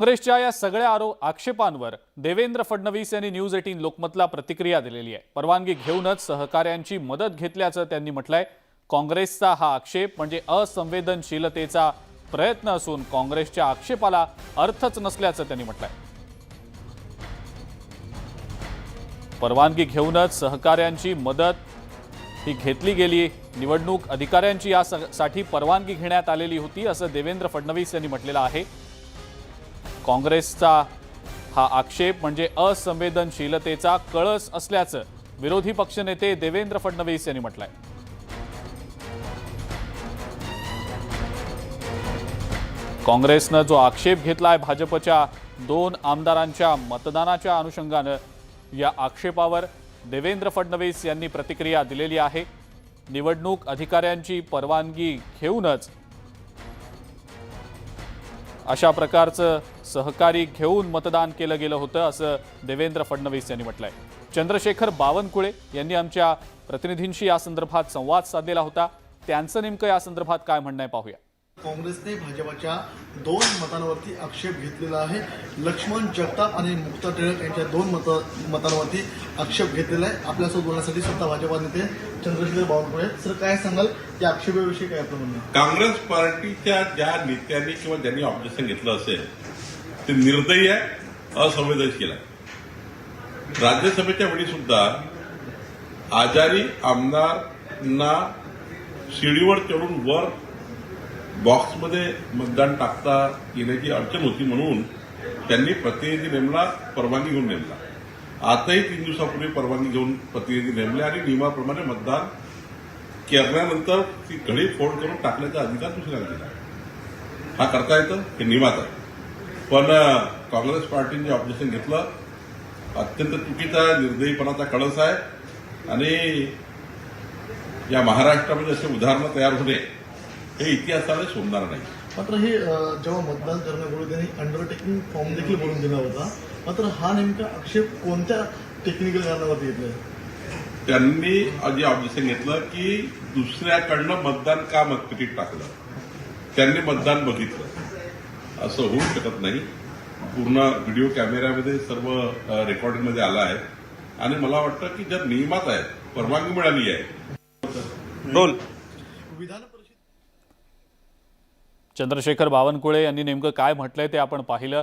काँग्रेसच्या या सगळ्या आरोप आक्षेपांवर देवेंद्र फडणवीस यांनी न्यूज एटीन लोकमतला प्रतिक्रिया दिलेली आहे. परवानगी घेऊनच सहकाऱ्यांची मदत घेतल्याचं त्यांनी म्हटलंय. काँग्रेसचा हा आक्षेप म्हणजे असंवेदनशीलतेचा प्रयत्न असून काँग्रेसच्या आक्षेपाला अर्थच नसल्याचं त्यांनी म्हटलंय. परवानगी घेऊनच सहकाऱ्यांची मदत ही घेतली गेली. निवडणूक अधिकाऱ्यांची यासाठी परवानगी घेण्यात आलेली होती असं देवेंद्र फडणवीस यांनी म्हटलेलं आहे. काँग्रेसचा हा आक्षेप म्हणजे असंवेदनशीलतेचा कळस असल्याचं विरोधी पक्षनेते देवेंद्र फडणवीस यांनी म्हटलंय. काँग्रेसनं जो आक्षेप घेतलाय भाजपच्या दोन आमदारांच्या मतदानाच्या अनुषंगानं या आक्षेपावर देवेंद्र फडणवीस यांनी प्रतिक्रिया दिलेली आहे. निवडणूक अधिकाऱ्यांची परवानगी घेऊनच अशा प्रकारचं सहकारी घेऊन मतदान केलं गेलं होतं असं देवेंद्र फडणवीस यांनी म्हटलंय. चंद्रशेखर बावनकुळे यांनी आमच्या प्रतिनिधींशी या संदर्भात संवाद साधलेला होता. त्यांचं नेमकं या संदर्भात काय म्हणणं आहे पाहूया. काँग्रेसने भाजपच्या दोन मतांवरती आक्षेप घेतलेला आहे. लक्ष्मण जगताप आणि मुक्ता टिळक यांच्या दोन मत मतांवरती आक्षेप घेतलेला आहे. आपल्यासोबत बोलण्यासाठी स्वतः भाजपा नेते चंद्रशेखर बावनकुळे सर काय सांगाल? या आक्षेपाविषयी काय आपलं म्हणणं काँग्रेस पार्टीच्या ज्या नेत्यांनी किंवा ज्यांनी ऑब्जेक्शन घेतलं असेल ते निर्दयी आहे असंवेदनशील आहे. राज्यसभेच्या वेळी सुद्धा आजारी आमदारांना शिडीवर चढून वर बॉक्समध्ये मतदान टाकता येण्याची अडचण होती म्हणून त्यांनी प्रतिनिधी नेमला परवानगी घेऊन नेमला. आताही तीन दिवसापूर्वी परवानगी घेऊन प्रतिनिधी नेमले आणि नियमाप्रमाणे मतदान करण्यानंतर ती घडी फोड करून टाकण्याचा अधिकार दुसऱ्याला दिला. हा करता येतं? हे नियमात आहे. पण काँग्रेस पार्टीने जे ऑब्जेक्शन घेतलं अत्यंत चुकीचा निर्दयीपणाचा कळस आहे आणि या महाराष्ट्रामध्ये असे उदाहरणं तयार होणे हे इतिहासाला शोभणार नाही. मात्र हे जेव्हा मतदान करण्यापूर्वी त्यांनी अंडरटेकिंग फॉर्म देखील भरून दिला होता. मात्र हा नेमका आक्षेप कोणत्या टेक्निकल कारणावरती घेतलाय त्यांनी जे ऑब्जेक्शन घेतलं की दुसऱ्याकडनं मतदान का मतपेटीत टाकलं? त्यांनी मतदान बघितलं. असं होऊ शकत नाही. पूर्ण व्हिडिओ कॅमेऱ्यामध्ये सर्व रेकॉर्डिंगमध्ये आला आहे. आणि मला वाटतं की जर नियमात आहे परवानगी मिळाली आहे. बोल. विधान चंद्रशेखर बावनकुळे यांनी नेमकं काय म्हटलंय ते आपण पाहिलं.